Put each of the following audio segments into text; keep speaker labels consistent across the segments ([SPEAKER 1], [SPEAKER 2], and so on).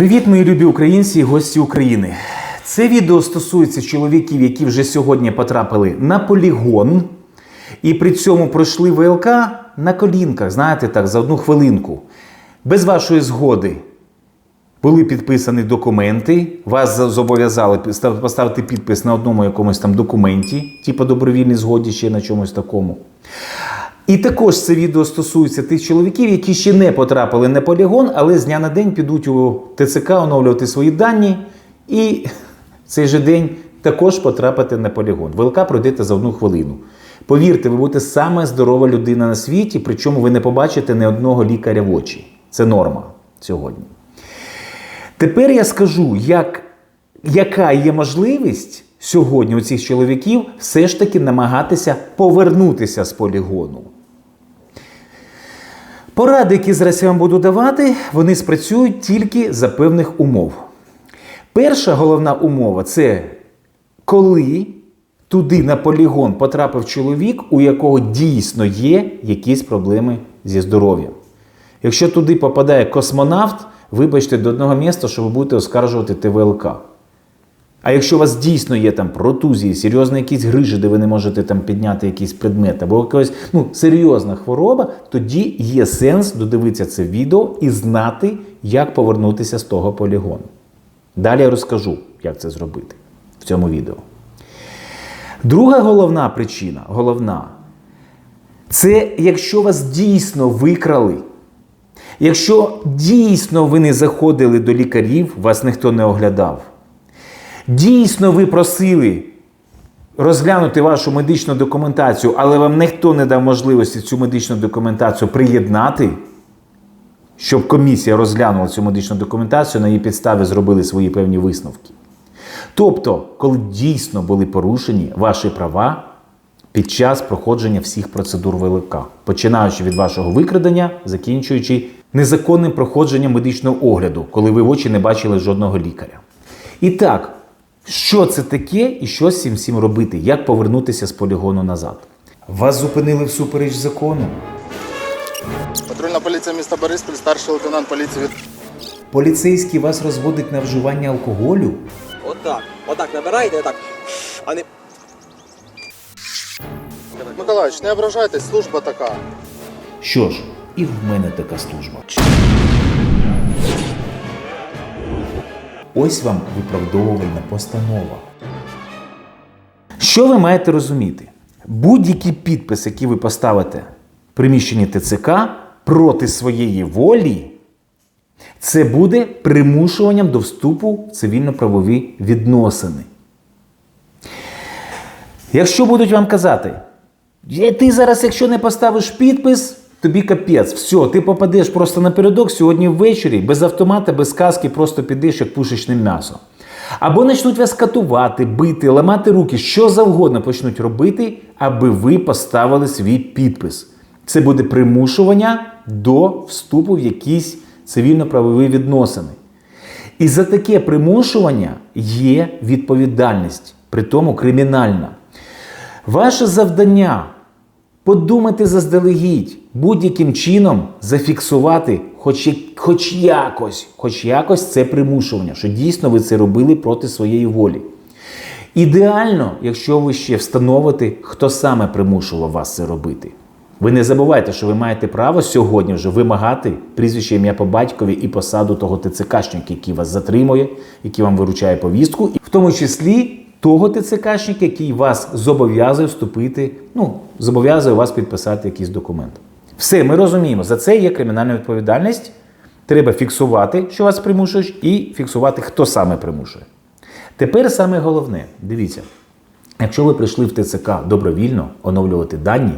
[SPEAKER 1] Привіт, мої любі українці і гості України. Це відео стосується чоловіків, які вже сьогодні потрапили на полігон і при цьому пройшли ВЛК на колінках, знаєте так, за одну хвилинку. Без вашої згоди були підписані документи, вас зобов'язали поставити підпис на одному якомусь там документі, типу добровільній згоді ще на чомусь такому. І також це відео стосується тих чоловіків, які ще не потрапили на полігон, але з дня на день підуть у ТЦК оновлювати свої дані, і в цей же день також потрапити на полігон. ВЛК пройдете за одну хвилину. Повірте, ви будете саме здорова людина на світі, причому ви не побачите ні одного лікаря в очі. Це норма сьогодні. Тепер я скажу, як, яка є можливість сьогодні у цих чоловіків все ж таки намагатися повернутися з полігону. Поради, які зараз я вам буду давати, вони спрацюють тільки за певних умов. Перша головна умова це коли туди на полігон потрапив чоловік, у якого дійсно є якісь проблеми зі здоров'ям. Якщо туди попадає космонавт, вибачте до одного міста, що ви будете оскаржувати ТВЛК. А якщо у вас дійсно є там протузії, серйозні якісь грижі, де ви не можете там підняти якийсь предмет, або якась ну, серйозна хвороба, тоді є сенс додивитися це відео і знати, як повернутися з того полігону. Далі я розкажу, як це зробити в цьому відео. Друга головна причина, головна, це якщо вас дійсно викрали. Якщо дійсно ви не заходили до лікарів, вас ніхто не оглядав. Дійсно, ви просили розглянути вашу медичну документацію, але вам ніхто не дав можливості цю медичну документацію приєднати, щоб комісія розглянула цю медичну документацію, на її підставі зробили свої певні висновки. Тобто, коли дійсно були порушені ваші права під час проходження всіх процедур ВЛК, починаючи від вашого викрадення, закінчуючи незаконним проходженням медичного огляду, коли ви в очі не бачили жодного лікаря. І так, що це таке і що з цим всім робити? Як повернутися з полігону назад? Вас зупинили всупереч закону.
[SPEAKER 2] Патрульна поліція міста Бориспіль, старший лейтенант поліції від
[SPEAKER 1] Поліцейський вас розводить на вживання алкоголю.
[SPEAKER 3] Отак. Отак набирайте, отак. А не.
[SPEAKER 2] Миколаївич, не ображайтесь, служба така.
[SPEAKER 1] Що ж, і в мене така служба. Ось вам виправдовувальна постанова. Що ви маєте розуміти? Будь-який підпис, який ви поставите в приміщенні ТЦК проти своєї волі, це буде примушуванням до вступу в цивільно-правові відносини. Якщо будуть вам казати, «Е, ти зараз, якщо не поставиш підпис, тобі капець, все, ти попадеш просто напередок сьогодні ввечері, без автомата, без каски, просто підеш як пушечне м'ясо. Або почнуть вас катувати, бити, ламати руки, що завгодно почнуть робити, аби ви поставили свій підпис. Це буде примушування до вступу в якісь цивільно-правові відносини. І за таке примушування є відповідальність, при тому кримінальна. Ваше завдання подумати заздалегідь, будь-яким чином зафіксувати, хоч, хоч якось, хоч якось це примушування, що дійсно ви це робили проти своєї волі. Ідеально, якщо ви ще встановите, хто саме примушував вас це робити. Ви не забувайте, що ви маєте право сьогодні вже вимагати прізвище ім'я по батькові і посаду того ТЦКшника, який вас затримує, який вам виручає повістку, і в тому числі того ТЦКшника, який вас зобов'язує вступити, ну, зобов'язує вас підписати якийсь документ. Все, ми розуміємо, за це є кримінальна відповідальність. Треба фіксувати, що вас примушують, і фіксувати, хто саме примушує. Тепер саме головне, дивіться, якщо ви прийшли в ТЦК добровільно оновлювати дані,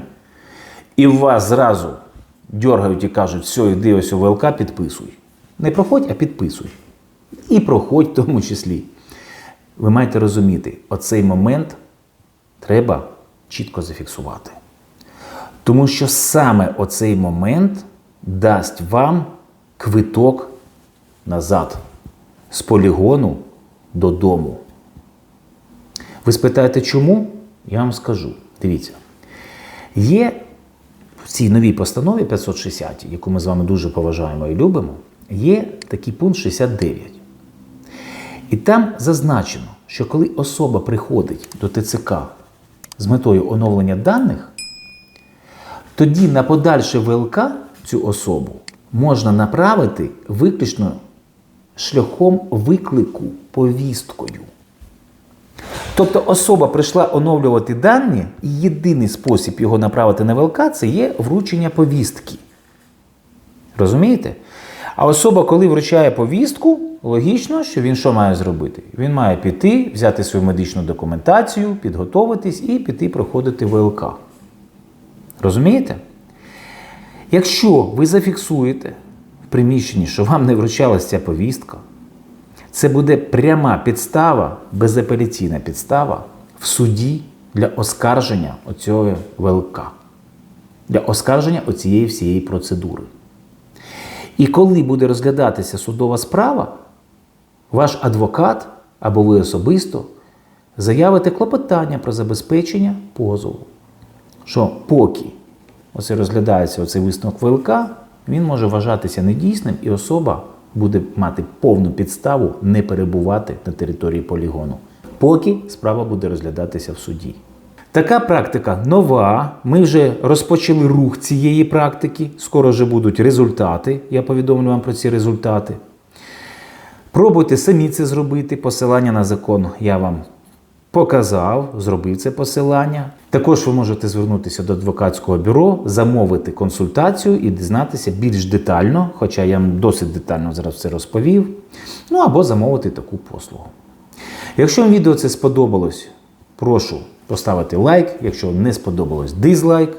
[SPEAKER 1] і вас зразу дергають і кажуть, все, йди ось у ВЛК, підписуй. Не проходь, а підписуй. І проходь в тому числі. Ви маєте розуміти, оцей момент треба чітко зафіксувати. Тому що саме оцей момент дасть вам квиток назад з полігону додому. Ви спитаєте, чому? Я вам скажу. Дивіться. Є в цій новій постанові 560, яку ми з вами дуже поважаємо і любимо, є такий пункт 69. І там зазначено, що коли особа приходить до ТЦК з метою оновлення даних, тоді на подальше ВЛК цю особу можна направити виключно шляхом виклику повісткою. Тобто особа прийшла оновлювати дані, і єдиний спосіб його направити на ВЛК це є вручення повістки. Розумієте? А особа, коли вручає повістку, логічно, що він що має зробити? Він має піти, взяти свою медичну документацію, підготовитись і піти проходити ВЛК. Розумієте? Якщо ви зафіксуєте в приміщенні, що вам не вручалася ця повістка, це буде пряма підстава, безапеляційна підстава в суді для оскарження оцього ВЛК, для оскарження оцієї всієї процедури. І коли буде розглядатися судова справа, ваш адвокат або ви особисто заявите клопотання про забезпечення позову. Що поки оце розглядається оцей висновок ВЛК, він може вважатися недійсним, і особа буде мати повну підставу не перебувати на території полігону, поки справа буде розглядатися в суді. Така практика нова. Ми вже розпочали рух цієї практики. Скоро вже будуть результати. Я повідомлю вам про ці результати. Пробуйте самі це зробити. Посилання на закон я вам показав, зробив це посилання. Також ви можете звернутися до адвокатського бюро, замовити консультацію і дізнатися більш детально, хоча я вам досить детально зараз все розповів. Ну або замовити таку послугу. Якщо вам відео це сподобалось, прошу поставити лайк. Якщо не сподобалось, дизлайк.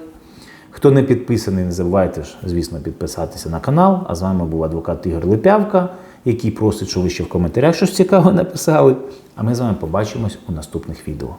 [SPEAKER 1] Хто не підписаний, не забувайте ж, звісно, підписатися на канал. А з вами був адвокат Ігор Липявка, який просить, щоб ви ще в коментарях щось цікаве написали. А ми з вами побачимось у наступних відео.